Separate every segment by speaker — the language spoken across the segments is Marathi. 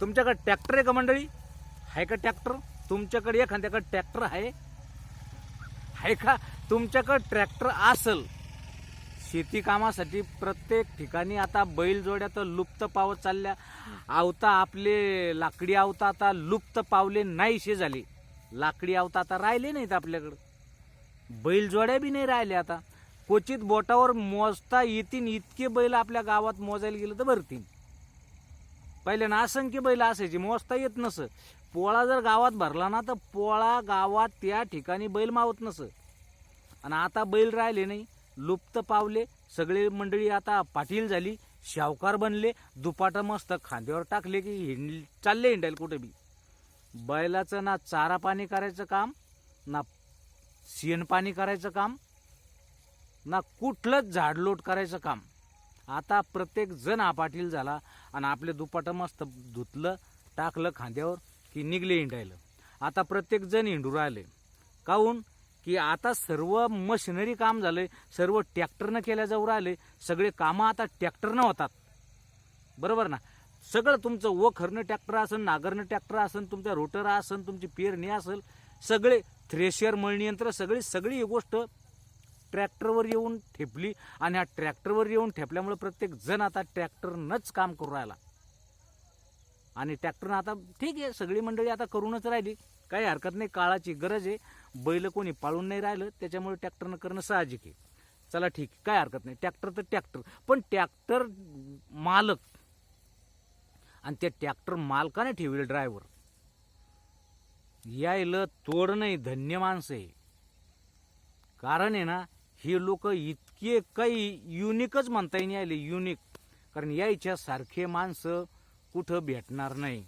Speaker 1: तुमच्याकडे ट्रॅक्टर आहे का मंडळी? आहे का ट्रॅक्टर? तुमच्याकडे एखाद्याकडे ट्रॅक्टर आहे? आहे का? तुमच्याकडे ट्रॅक्टर असल शेती कामासाठी प्रत्येक ठिकाणी आता बैलजोड्या तर लुप्त पावत चालल्या. आवता आपले लाकडी आवता आता लुप्त पावले नाहीशे झाले लाकडी आवता आता राहिले नाहीत आपल्याकडं. बैलजोड्या बी नाही राहिल्या आता. क्वचित बोटावर मोजता येतील इतके बैल आपल्या गावात मोजायला गेलं तर भरतील. पहिल्यानं असंख्य बैल असायची मोजता येत नसं. पोळा जर गावात भरला ना तर पोळा गावात त्या ठिकाणी बैल मावत नसं. आणि आता बैल राहिले नाही लुप्त पावले सगळे मंडळी आता पाटील झाली शावकार बनले दुपाटा मस्त खांद्यावर टाकले की हिंड चालले हिंडायला कुठे बी. बैलाचं ना चारा पाणी करायचं काम ना शेण पाणी करायचं काम ना कुठलंच झाडलोट करायचं काम. आता प्रत्येक जण हा पाटील झाला आणि आपले दुपाटं मस्त धुतलं टाकलं खांद्यावर की निघले हिंडायलं. आता प्रत्येक जण हिंडू राहिले. काहून? की आता सर्व मशिनरी काम झाले सर्व ट्रॅक्टरनं केल्या जाऊ राहिले सगळे कामं आता ट्रॅक्टरनं होतात. बरोबर ना? सगळं तुमचं वखरनं ट्रॅक्टर असेल नागरनं ट्रॅक्टर असेल तुमच्या रोटर असेल तुमची पेरणी असेल सगळे थ्रेशर मळणी यंत्र सगळी सगळी ही गोष्ट ट्रॅक्टरवर येऊन ठेपली आणि ह्या ट्रॅक्टरवर येऊन ठेपल्यामुळे प्रत्येक जण आता ट्रॅक्टरनंच काम करू राहिला. आणि ट्रॅक्टरनं आता ठीक आहे सगळी मंडळी आता करूनच राहिली. काही हरकत नाही काळाची गरज आहे. बैल कोणी पाळून नाही राहिलं त्याच्यामुळे ट्रॅक्टरनं करणं साहजिक आहे. चला ठीक आहे, काय हरकत नाही. ट्रॅक्टर तर ट्रॅक्टर पण ट्रॅक्टर मालक आणि त्या ट्रॅक्टर मालकाने ठेवले ड्रायव्हर. यायला तोड नाही धन्य माणसं आहे. कारण आहे ना हे लोक इतके काही युनिकच म्हणता येईल आले युनिक कारण यायच्या सारखे माणसं कुठं भेटणार नाही.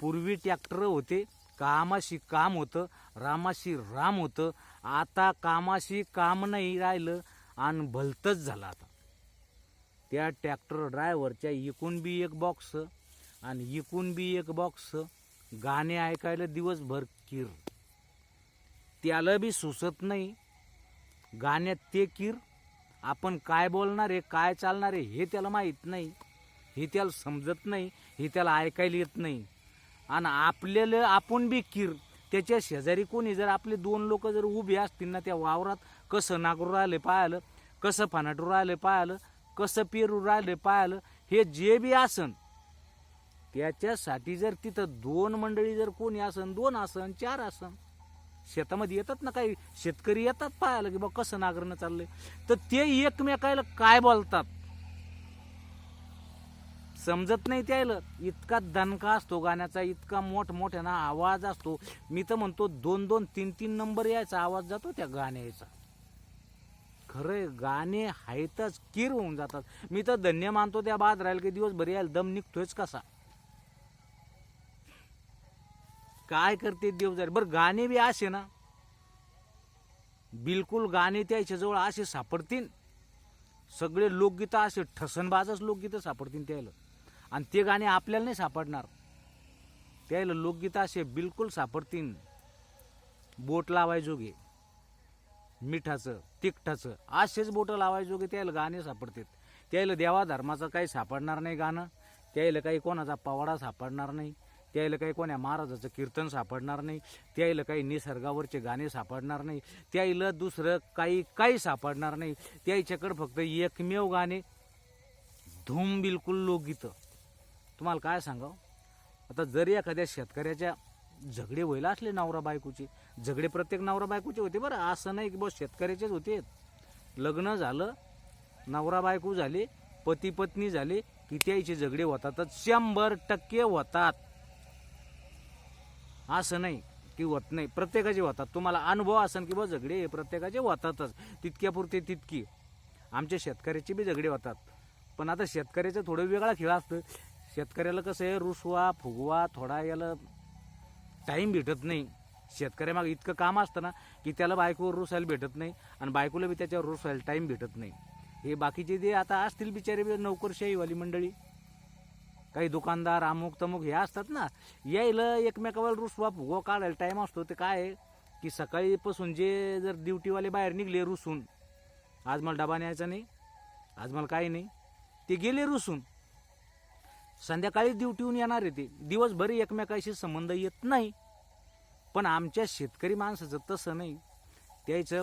Speaker 1: पूर्वी ट्रॅक्टर होते कामाशी काम होतं रामाशी राम होतं. आता कामाशी काम नाही राहिलं आणि भलतच झालं आता. त्या ट्रॅक्टर ड्रायव्हरच्या इकून बी एक बॉक्स आणि इकून बी एक बॉक्स गाणे ऐकायला दिवसभर किर. त्याला बी सुचत नाही. गाण्यात ते किर आपण काय बोलणार आहे काय चालणार आहे हे त्याला माहीत नाही. हे त्याला समजत नाही हे त्याला ऐकायला येत नाही. आणि आपल्याला आपण बी किर त्याच्या शेजारी कोणी जर आपले दोन लोक जर उभे असतील ना त्या वावरात कसं नागरू राहिले पाहिलं कसं फनाटू राहिले पाहिलं कसं पेरू राहिले पाहिलं हे जे बी आसन त्याच्यासाठी जर तिथं दोन मंडळी जर कोणी आसन दोन आसन चार आसन शेतामध्ये येतात ना काही शेतकरी येतात पाहायला की बा कसं नागरणं चाललंय. तर ते एकमेकायला काय बोलतात? समजत नाही त्यायला. इतका दणका असतो गाण्याचा इतका मोठमोठ्याना आवाज असतो. मी तर म्हणतो दोन दोन तीन तीन नंबर यायचा आवाज जातो त्या गाण्याचा खरं गाणे हायतच किर होऊन जातात. मी तर धन्य मानतो त्या बाद राहील की दिवसभर यायला दम निघतोयच कसा? काय करते देवदार? बरं गाणे बी असे ना. बिलकुल गाणे त्याच्याजवळ असे सापडतील. सगळे लोकगीतं असे ठसनबाजच लोकगीतं सापडतील त्याला. आणि ते गाणे आपल्याला नाही सापडणार. त्याला लोकगीतं असे बिलकुल सापडतील. बोट लावायजोगे. मिठाचं तिखटाचं असेच बोटं लावायजोगे त्याला गाणे सापडतात त्याला देवा धर्माचं काही सापडणार नाही गाणं. त्याला काही कोणाचा पवाडा सापडणार नाही. त्याला काही कोण्या महाराजाचं कीर्तन सापडणार नाही त्याला काही निसर्गावरचे गाणे सापडणार नाही त्याला दुसरं काही काही सापडणार नाही. त्याच्याकडं फक्त एकमेव गाणे धूम बिलकुल लोकगीतं. तुम्हाला काय सांगावं? आता जरी एखाद्या शेतकऱ्याच्या झगडे व्हायला असले नवरा बायकोचे झगडे प्रत्येक नवरा बायकोचे होते बरं असं नाही की बस शेतकऱ्याचेच होते. लग्न झालं नवरा बायको झाले पती पत्नी झाले की त्याचे झगडे होतातच शंभर टक्के होतात. असं नाही की होत नाही. प्रत्येकाचे होतात. तुम्हाला अनुभव असन की बा झगडे प्रत्येकाचे होतातच. तितक्यापुरते तितकी. आमच्या शेतकऱ्याचे बी झगडे होतात. पण आता शेतकऱ्याचं थोडं वेगळा खेळ असतं. शेतकऱ्याला कसं आहे रुसवा फुगवा थोडा याला टाईम भेटत नाही. शेतकऱ्यामागे इतकं काम असतं ना की त्याला बायकोवर रुसायला भेटत नाही आणि बायकोला बी त्याच्यावर रुसायला टाईम भेटत नाही. हे बाकीचे जे आता असतील बिचारे बी नोकरशाहीवाली मंडळी काही दुकानदार अमुक तमुक हे असतात ना यायला एकमेकावर रुसवा फुगवा काढायला टाईम असतो. ते काय आहे? की सकाळीपासून जे जर ड्युटीवाले बाहेर निघले रुसून आज मला डबा न्यायचा नाही आज मला काही नाही ते गेले रुसून. संध्याकाळी ड्युटीहून येणार आहे ते. दिवसभर एकमेकाशी संबंध येत नाही. पण आमच्या शेतकरी माणसाचं तसं नाही. त्याचं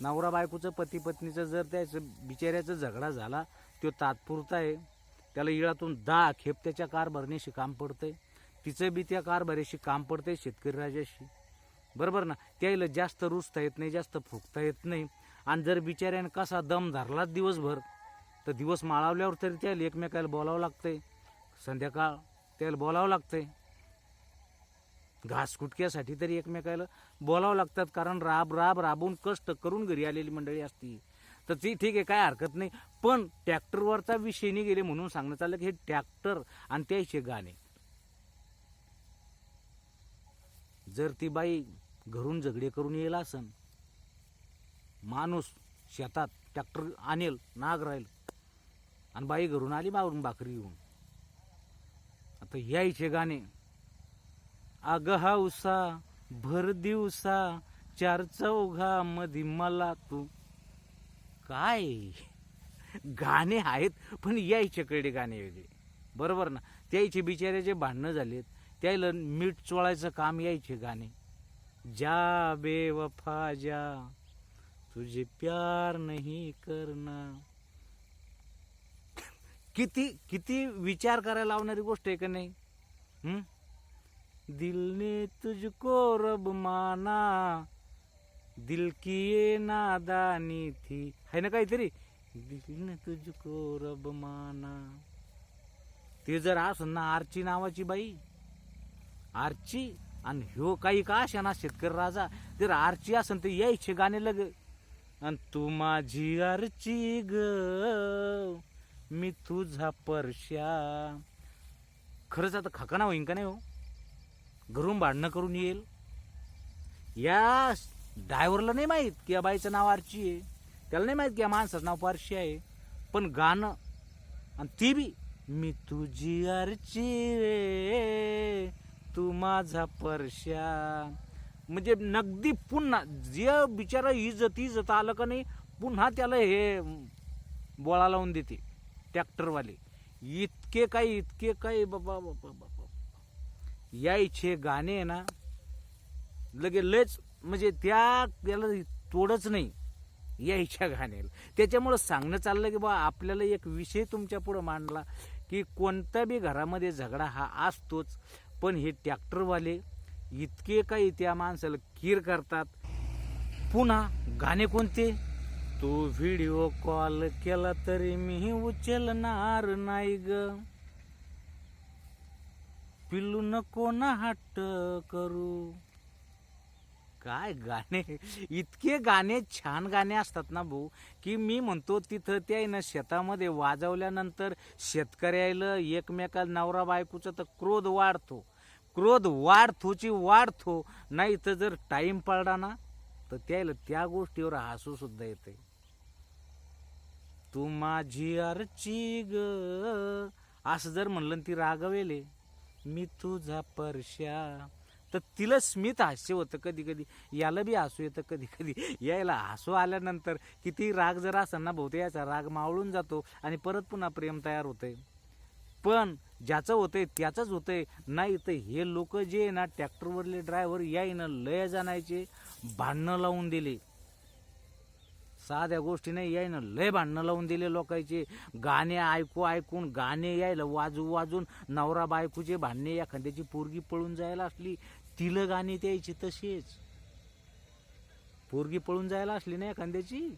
Speaker 1: नवरा बायकोचं पती पत्नीचं जर त्याचं बिचाऱ्याचा झगडा झाला तो तात्पुरता आहे. त्याला इळातून दहा खेप त्याच्या कार भरण्याशी काम पडतंय. तिचं बी त्या कार भरायशी काम पडतंय शेतकरी राजाशी. बरोबर ना? त्याला जास्त रुजता येत नाही जास्त फुकता येत नाही. आणि जर बिचाऱ्याने कसा दम धरलाच दिवसभर तर दिवस माळावल्यावर तरी त्याला एकमेकाला बोलावं लागतंय. संध्याकाळ त्याला बोलावं लागतंय. घास कुटक्यासाठी तरी एकमेकाला बोलावं लागतात कारण राब राब राबून कष्ट करून घरी आलेली मंडळी असती. तर ती ठीक आहे काय हरकत नाही. पण ट्रॅक्टरवरचा विषय नाही गेले म्हणून सांगणं चाललं की हे ट्रॅक्टर आणि त्याचे गाणे. जर ती बाई घरून झगडे करून येईल असन माणूस शेतात ट्रॅक्टर आणेल नाग राहील आणि बाई घरून आली बावरून भाकरी घेऊन. आता यायचे गाणे अग हाऊसा भर दिवसा चार चौघा मधी मला तू काय? गाणे आहेत पण यायच्याकडे गाणे वेगळे. बरोबर ना? त्याचे बिचाऱ्याचे भांडणं झालेत. त्याला मीठ चोळायचं काम यायचे गाणे. जा बेवफा जा. तुझे प्यार नाही करना किती किती विचार करायला लावणारी गोष्ट आहे का नाही? दिलने तुझको रब माना. दिल की ये नादानी थी। है ना काहीतरी? दिल ने तुझको रब माना। ते जर असं ना आरची नावाची बाई आरची आणि ह्यो काही का अशा ना शेतकरी राजा? जर आरची असन तर यायचे गाणे लग. आणि तू माझी आरची ग. मी तुझा परश्या. खरंच आता खकाना होईन का नाही हो? घरून भांडणं करून येईल. या ड्रायव्हरला नाही माहीत की या बाईचं नाव आरची आहे. त्याला नाही माहीत की या माणसाचं नाव पारशी आहे. पण गाणं आणि ती बी मी तुझी आरची रे तू माझा परश्या. म्हणजे नगदी पुन्हा जे बिचारा इजत इजत आलं का नाही पुन्हा त्याला हे बोळा लावून देते ट्रॅक्टरवाले. इतके काही इतके काही बाबा बाबा बाबा यायचे गाणे आहे ना लगे लयच म्हणजे त्या त्याला तोडच नाही. यायच्या गाण्याला त्याच्यामुळं सांगणं चाललं की बा आपल्याला एक विषय तुमच्या पुढं मांडला की कोणत्या बी घरामध्ये झगडा हा असतोच पण हे ट्रॅक्टरवाले इतके काही त्या माणसाला कीर करतात. पुन्हा गाणे कोणते? तू व्हिडिओ कॉल केला तरी मी उचलणार नाही ग. पिल्लू नको ना हट्ट करू. काय गाणे? इतके गाणे छान गाणे असतात ना भाऊ की मी म्हणतो तिथं ते आहे ना शेतामध्ये वाजवल्यानंतर शेतकऱ्याला एकमेका नवरा बायकोचा तर क्रोध वाढतो. क्रोध वाढतोची वाढतो नाही तर जर टाईम पडला ना तर त्याला त्या गोष्टीवर हसू सुद्धा येते तू माझी आरची ग. असं जर म्हणलं ती रागवेले मी तुझा परश्या. तर तिला स्मित हास्य होतं कधी कधी. याला बी हसू येतं कधी कधी. यायला हसू आल्यानंतर किती राग जर असेल ना बहुतेक याचा. राग मावळून जातो आणि परत पुन्हा प्रेम तयार होतंय. पण ज्याचं होतंय त्याचंच होतंय. नाही तर हे लोक जे आहे ना ट्रॅक्टरवरले ड्रायव्हर यायनं लय जाणायचे भांडणं लावून दिले. साध्या गोष्टी नाही यायनं लय भांडणं लावून दिले लोकांचे. गाणे ऐकू ऐकून गाणे यायला वाजू वाजून नवरा बायकूचे भांडणे एखाद्याची पोरगी पळून जायला असली तिलक गाणी त्याची तशीच. पोरगी पळून जायला असली ना एखाद्याची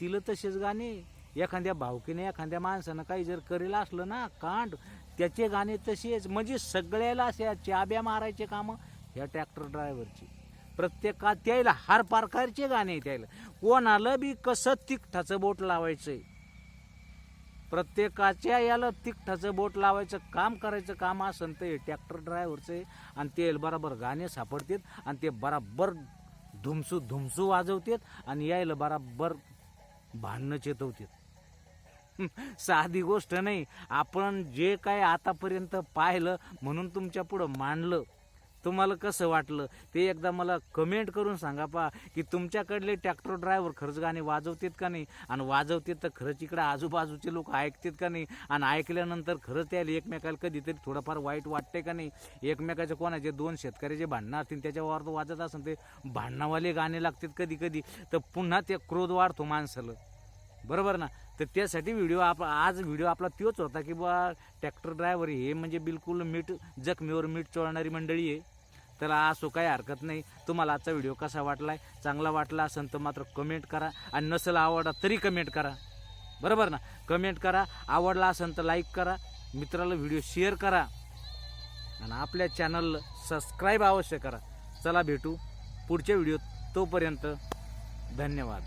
Speaker 1: तिला तसेच गाणे. एखाद्या भावकीने एखाद्या माणसानं काही जर करेल असलं ना कांड त्याचे गाणे तसेच म्हणजे सगळ्याला असे चाब्या मारायचे कामं ह्या ट्रॅक्टर ड्रायव्हरची. प्रत्येकात त्याला हर प्रकारचे गाणे त्याला. कोणाला बी कसं तिखटाचं बोट लावायचंय. प्रत्येकाच्या याला तिकठाचं बोट लावायचं काम करायचं काम असन ते हे ट्रॅक्टर ड्रायव्हरचं. आहे आणि ते बराबर गाणे सापडतात आणि ते बराबर धुमसू धुमसू वाजवतात आणि यायला बराबर भांडणं चेतवतात. साधी गोष्ट नाही. आपण जे काय आतापर्यंत पाहिलं म्हणून तुमच्या पुढं मांडलं. तुम्हाला कसं वाटलं? ते एकदा मला कमेंट करून सांगा पा की तुमच्याकडले ट्रॅक्टर ड्रायव्हर खरंच गाणे वाजवतात का नाही? आणि वाजवतात तर खरंच इकडे आजूबाजूचे लोक ऐकतात का नाही? आणि ऐकल्यानंतर खरंच त्याला एकमेकाला कधीतरी थोडंफार वाईट वाटते का नाही? एकमेकाचे कोणाचे दोन शेतकऱ्याचे भांडणं असतील त्याच्यावर वाजत असेल ते भांडणावाले गाणे लागतात कधी कधी तर पुन्हा ते क्रोध वाढतो माणसाला. बरोबर ना? तर त्यासाठी व्हिडिओ आप आज व्हिडिओ आपला तोच होता की बा ट्रॅक्टर ड्रायव्हर हे म्हणजे बिलकुल मीठ जखमीवर मीठ चोळणारी मंडळी आहे. तर असो काही हरकत नाही. तुम्हाला आजचा व्हिडिओ कसा वाटलाय? चांगला वाटला असेल तर मात्र कमेंट करा. आणि नसेल आवडला तरी कमेंट करा. बरोबर ना? कमेंट करा. आवडला असेल तर लाईक करा. मित्राला व्हिडिओ शेअर करा. आणि आपल्या चॅनलला सबस्क्राईब अवश्य करा. चला भेटू पुढच्या व्हिडिओत तोपर्यंत. धन्यवाद.